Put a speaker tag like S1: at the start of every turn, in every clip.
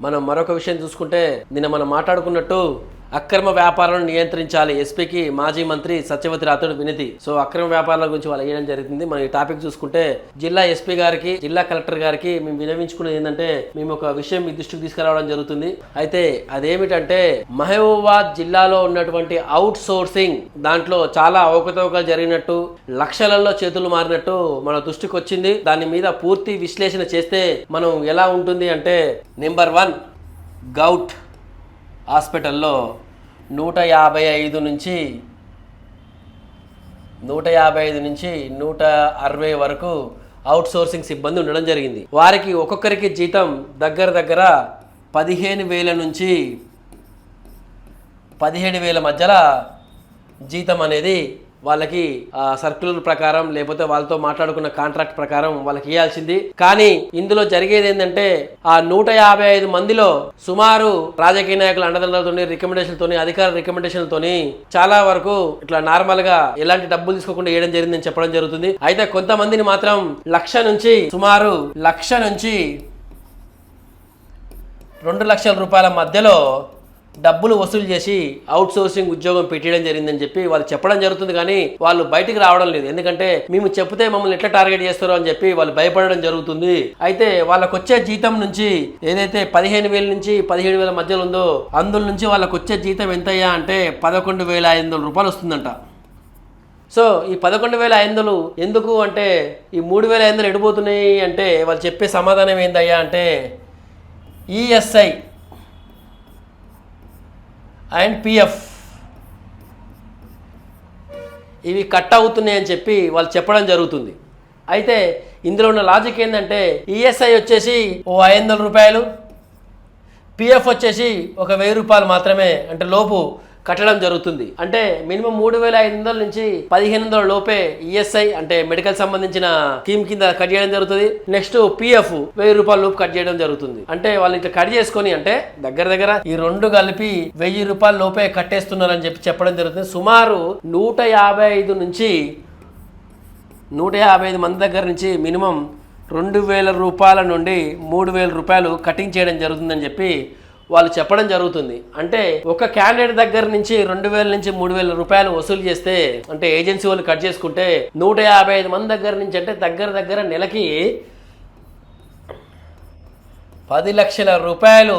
S1: మనం మరొక విషయం చూసుకుంటే నిన్న మనం మాట్లాడుకున్నట్టు అక్రమ వ్యాపారాలను నియంత్రించాలి. ఎస్పీకి మాజీ మంత్రి సత్యవతి రాథోడ్ వినతి. సో అక్రమ వ్యాపారాల గురించి వాళ్ళు వేయడం జరిగింది మనం ఈ టాపిక్ చూసుకుంటే జిల్లా ఎస్పీ గారికి జిల్లా కలెక్టర్ గారికి మేము వినవించుకునేది ఏంటంటే మేము ఒక విషయం మీ దృష్టికి తీసుకురావడం జరుగుతుంది. అయితే అదేమిటంటే మహబూబాబాద్ జిల్లాలో ఉన్నటువంటి అవుట్ సోర్సింగ్ దాంట్లో చాలా అవకతవకలు జరిగినట్టు లక్షలలో చేతులు మారినట్టు మన దృష్టికి వచ్చింది. దాని మీద పూర్తి విశ్లేషణ చేస్తే మనం ఎలా ఉంటుంది అంటే నెంబర్ వన్ గౌట్. హాస్పిటల్లో నూట యాభై ఐదు నుంచి నూట యాభై ఐదు నుంచి నూట అరవై వరకు అవుట్సోర్సింగ్ సిబ్బంది ఉండడం జరిగింది. వారికి ఒక్కొక్కరికి జీతం దగ్గర దగ్గర పదిహేను వేల నుంచి పదిహేడు వేల మధ్యలో జీతం అనేది వాళ్ళకి ఆ సర్క్యులర్ ప్రకారం లేకపోతే వాళ్ళతో మాట్లాడుకున్న కాంట్రాక్ట్ ప్రకారం వాళ్ళకి ఇవ్వాల్సింది కానీ ఇందులో జరిగేది ఏంటంటే ఆ నూట యాభై ఐదు మందిలో సుమారు రాజకీయ నాయకుల అండదండలతోని రికమెండేషన్తోని అధికార రికమెండేషన్లతో చాలా వరకు ఇట్లా నార్మల్గా ఎలాంటి డబ్బులు తీసుకోకుండా వేయడం జరిగిందని చెప్పడం జరుగుతుంది. అయితే కొంతమందిని మాత్రం లక్ష నుంచి సుమారు లక్ష నుంచి రెండు లక్షల రూపాయల మధ్యలో డబ్బులు వసూలు చేసి అవుట్ సోర్సింగ్ ఉద్యోగం పెట్టడం జరిగిందని చెప్పి వాళ్ళు చెప్పడం జరుగుతుంది కానీ వాళ్ళు బయటికి రావడం లేదు. ఎందుకంటే మేము చెప్తే మమ్మల్ని ఎట్లా టార్గెట్ చేస్తారో అని చెప్పి వాళ్ళు భయపడడం జరుగుతుంది. అయితే వాళ్ళకు వచ్చే జీతం నుంచి ఏదైతే పదిహేను వేల నుంచి పదిహేడు వేల మధ్యలో ఉందో అందులో నుంచి వాళ్ళకు వచ్చే జీతం ఎంతయ్యా అంటే పదకొండు వేల ఐదు వందల రూపాయలు వస్తుందంట. సో ఈ పదకొండు వేల ఐదు వందలు ఎందుకు అంటే ఈ మూడు వేల ఐదు వందలు ఎడిపోతున్నాయి అంటే వాళ్ళు చెప్పే సమాధానం ఏందయ్యా అంటే ఈఎస్ఐ అండ్ పిఎఫ్ ఇవి కట్ అవుతున్నాయి అని చెప్పి వాళ్ళు చెప్పడం జరుగుతుంది. అయితే ఇందులో ఉన్న లాజిక్ ఏంటంటే ఈఎస్ఐ వచ్చేసి ఓ ఐదు వందల రూపాయలు పిఎఫ్ వచ్చేసి ఒక వెయ్యి రూపాయలు మాత్రమే అంటే లోపు కట్టడం జరుగుతుంది. అంటే మినిమం మూడు వేల ఐదు వందల నుంచి పదిహేను వందల లోపే ఈఎస్ఐ అంటే మెడికల్ సంబంధించిన స్కీమ్ కింద కట్ చేయడం జరుగుతుంది. నెక్స్ట్ పిఎఫ్ వెయ్యి రూపాయల లోపు కట్ చేయడం జరుగుతుంది. అంటే వాళ్ళు ఇట్లా కట్ చేసుకొని అంటే దగ్గర దగ్గర ఈ రెండు కలిపి వెయ్యి రూపాయల లోపే కట్టేస్తున్నారని చెప్పి చెప్పడం జరుగుతుంది. సుమారు నూట యాభై ఐదు నుంచి నూట యాభై ఐదు మంది దగ్గర నుంచి మినిమం రెండు వేల రూపాయల నుండి మూడు వేల రూపాయలు కటింగ్ చేయడం జరుగుతుందని చెప్పి వాళ్ళు చెప్పడం జరుగుతుంది. అంటే ఒక క్యాండిడేట్ దగ్గర నుంచి రెండు వేల నుంచి మూడు వేల రూపాయలు వసూలు చేస్తే అంటే ఏజెన్సీ వాళ్ళు కట్ చేసుకుంటే నూట యాభై ఐదు మంది దగ్గర నుంచి అంటే దగ్గర దగ్గర నెలకి పది లక్షల రూపాయలు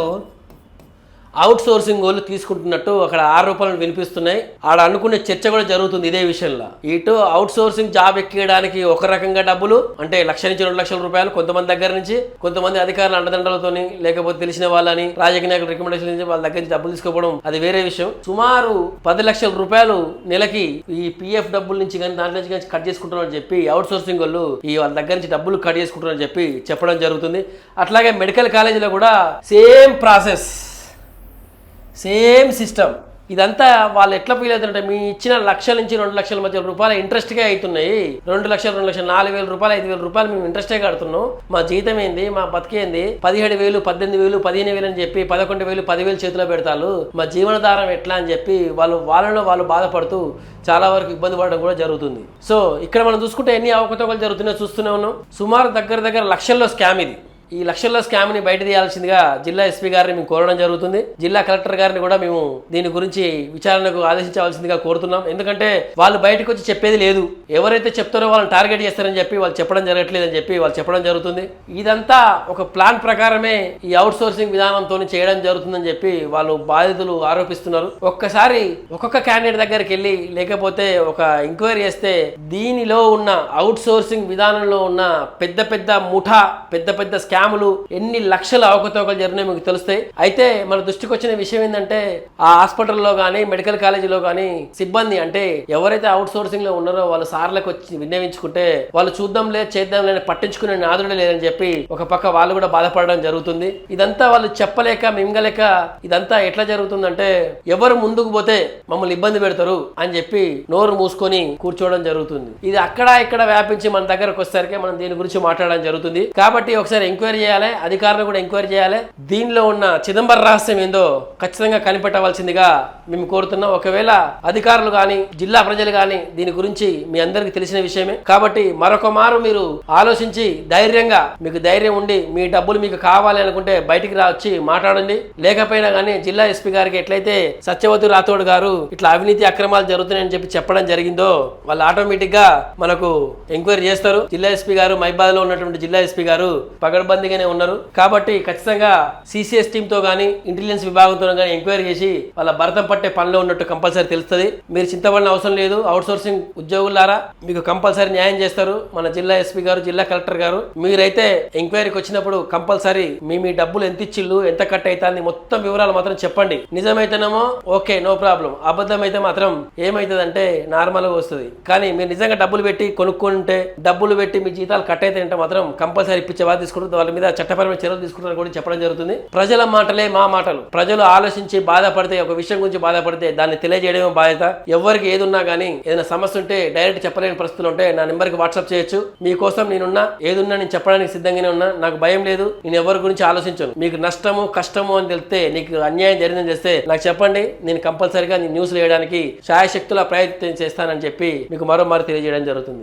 S1: అవుట్ సోర్సింగ్ వాళ్ళు తీసుకుంటున్నట్టు అక్కడ ఆరు రూపాయలు వినిపిస్తున్నాయి. ఆడ అనుకునే చర్చ కూడా జరుగుతుంది ఇదే విషయంలో. ఇటు అవుట్ సోర్సింగ్ జాబ్ ఎక్కియడానికి ఒక రకంగా డబ్బులు అంటే లక్ష నుంచి రెండు లక్షల రూపాయలు కొంతమంది దగ్గర నుంచి కొంతమంది అధికారుల అండదండలతోని లేకపోతే తెలిసిన వాళ్ళని రాజకీయ నాయకుల రికమెండేషన్ నుంచి వాళ్ళ దగ్గర నుంచి డబ్బులు తీసుకోవడం అది వేరే విషయం. సుమారు పది లక్షల రూపాయలు నెలకి ఈ పిఎఫ్ డబ్బుల నుంచి కానీ దాంట్లో నుంచి కానీ కట్ చేసుకుంటున్నారని చెప్పి అవుట్ సోర్సింగ్ వాళ్ళు ఈ వాళ్ళ దగ్గర నుంచి డబ్బులు కట్ చేసుకుంటున్నారని చెప్పి చెప్పడం జరుగుతుంది. అట్లాగే మెడికల్ కాలేజీలో కూడా సేమ్ ప్రాసెస్. Same system. ఇదంతా వాళ్ళు ఎట్లా ఫీల్ అవుతుంటే మీ ఇచ్చిన లక్షల నుంచి రెండు లక్షల మధ్య రూపాయలు ఇంట్రెస్ట్గా అవుతున్నాయి. రెండు లక్షలు రెండు లక్షలు నాలుగు వేల రూపాయలు ఐదు వేల రూపాయలు మేము ఇంట్రెస్టే కడుతున్నాం. మా జీతం ఏంది మా బతికేంది పదిహేడు వేలు పద్దెనిమిది వేలు పదిహేను వేలు అని చెప్పి పదకొండు వేలు పదివేలు చేతిలో పెడతారు మా జీవనధారం ఎట్లా అని చెప్పి వాళ్ళు వాళ్ళలో వాళ్ళు బాధపడుతూ చాలా వరకు ఇబ్బంది పడడం కూడా జరుగుతుంది. సో ఇక్కడ మనం చూసుకుంటే ఎన్ని అవకతవకలు జరుగుతున్నాయో చూస్తూనే ఉన్నాం. సుమారు దగ్గర దగ్గర లక్షల్లో స్కామ్ ఇది. ఈ లక్షల్లో స్కామ్ని బయట తీయాల్సిందిగా జిల్లా ఎస్పీ గారిని మేము కోరడం జరుగుతుంది. జిల్లా కలెక్టర్ గారిని కూడా మేము దీని గురించి విచారణకు ఆదేశించవలసిందిగా కోరుతున్నాం. ఎందుకంటే వాళ్ళు బయటకు వచ్చి చెప్పేది లేదు. ఎవరైతే చెప్తారో వాళ్ళని టార్గెట్ చేస్తారని చెప్పి వాళ్ళు చెప్పడం జరగట్లేదు అని చెప్పి వాళ్ళు చెప్పడం జరుగుతుంది. ఇదంతా ఒక ప్లాన్ ప్రకారమే ఈ అవుట్ సోర్సింగ్ విధానంతో చేయడం జరుగుతుందని చెప్పి వాళ్ళు బాధితులు ఆరోపిస్తున్నారు. ఒక్కసారి ఒక్కొక్క క్యాండిడేట్ దగ్గరికి వెళ్ళి లేకపోతే ఒక ఎంక్వైరీ చేస్తే దీనిలో ఉన్న అవుట్ సోర్సింగ్ విధానంలో ఉన్న పెద్ద పెద్ద ముఠా పెద్ద పెద్ద స్కాములు ఎన్ని లక్షల అవకతవకలు జరిగినాయి మీకు తెలుస్తాయి. అయితే మన దృష్టికి వచ్చిన విషయం ఏంటంటే ఆ హాస్పిటల్లో కానీ మెడికల్ కాలేజీలో కానీ సిబ్బంది అంటే ఎవరైతే అవుట్ సోర్సింగ్లో ఉన్నారో వాళ్ళ సార్లకు వచ్చి విన్నవించుకుంటే వాళ్ళు చూద్దాంలే చేద్దాంలే అని పట్టించుకునే నాదుడే లేదని చెప్పి ఒక పక్క వాళ్ళు కూడా బాధపడడం జరుగుతుంది. ఇదంతా వాళ్ళు చెప్పలేక మింగలేక ఇదంతా ఎట్లా జరుగుతుందంటే ఎవరు ముందుకు పోతే మమ్మల్ని ఇబ్బంది పెడతారు అని చెప్పి నోరు మూసుకొని కూర్చోవడం జరుగుతుంది. ఇది అక్కడ ఇక్కడ వ్యాపించి మన దగ్గరకు వచ్చేసరికి మనం దీని గురించి మాట్లాడడం జరుగుతుంది. కాబట్టి ఒకసారి ఎంక్వైరీ ఎంక్వైరీ చేయాలి అధికారులు కూడా ఎంక్వైరీ చేయాలి. దీనిలో ఉన్న చిదంబర రహస్యం ఏందో ఖచ్చితంగా కనిపెట్టవలసిందిగా మేము కోరుతున్నాం. ఒకవేళ అధికారులు కానీ జిల్లా ప్రజలు కానీ దీని గురించి మీ అందరికీ తెలిసిన విషయమే. కాబట్టి మరొక మారు మీరు ఆలోచించి ధైర్యంగా మీకు ధైర్యం ఉండి మీ డబ్బులు మీకు కావాలి అనుకుంటే బయటికి రా వచ్చి మాట్లాడండి. లేకపోయినా కానీ జిల్లా ఎస్పీ గారికి ఎట్లయితే సత్యవతి రాథోడ్ గారు ఇట్లా అవినీతి అక్రమాలు జరుగుతున్నాయని చెప్పి చెప్పడం జరిగిందో వాళ్ళు ఆటోమేటిక్గా మనకు ఎంక్వైరీ చేస్తారు. జిల్లా ఎస్పీ గారు మైబాద్లో ఉన్నటువంటి జిల్లా ఎస్పీ గారు పగడబందీగానే ఉన్నారు. కాబట్టి ఖచ్చితంగా సిసిఎస్ టీమ్తో గానీ ఇంటెలిజెన్స్ విభాగంతో గానీ ఎంక్వైరీ చేసి వాళ్ళ భరతం పట్టే పనిలో ఉన్నట్టు కంపల్సరీ తెలుస్తుంది. మీరు చింతపడిన అవసరం లేదు. అవుట్ సోర్సింగ్ ఉద్యోగులారా మీకు కంపల్సరీ న్యాయం చేస్తారు. మన జిల్లా ఎస్పీ గారు జిల్లా కలెక్టర్ గారు మీరైతే ఎంక్వైరీకి వచ్చినప్పుడు కంపల్సరీ మీ మీ డబ్బులు ఎంత ఇచ్చిళ్ళు ఎంత కట్ అవుతుంది మొత్తం వివరాలు మాత్రం చెప్పండి. నిజమైతేనేమో ఓకే నో ప్రాబ్లం. అబద్ధం అయితే మాత్రం ఏమైతుందంటే నార్మల్గా వస్తుంది. కానీ మీరు నిజంగా డబ్బులు పెట్టి కొనుక్కుంటే డబ్బులు పెట్టి మీ జీతాలు కట్ అయితే అంటే మాత్రం కంపల్సరీ ఇప్పించే బాధ తీసుకుంటుంది వాళ్ళ మీద చట్టపరమైన చర్యలు తీసుకుంటారని కూడా చెప్పడం జరుగుతుంది. ప్రజల మాటలే మా మాటలు. ప్రజలు ఆలోచించి బాధపడితే ఒక విషయం గురించి బాధపడితే దాన్ని తెలియజేయడమే బాధ్యత. ఎవరికి ఏది ఉన్నా కానీ ఏదైనా సమస్య ఉంటే డైరెక్ట్ చెప్పలేని పరిస్థితులు ఉంటే నా నెంబర్కి వాట్సాప్ చేయొచ్చు. మీకోసం నేనున్నా ఏదున్నా నేను చెప్పడానికి సిద్ధంగానే ఉన్నా. నాకు భయం లేదు. నేను ఎవరి గురించి ఆలోచించను. మీకు నష్టము కష్టము అని తెలిస్తే నీకు అన్యాయం జరిగిందని చేస్తే నాకు చెప్పండి. నేను కంపల్సరీగా నీ న్యూస్లు వేయడానికి శాయశక్తుల ప్రయత్నం చేస్తానని చెప్పి మీకు మరో మరో తెలియజేయడం జరుగుతుంది.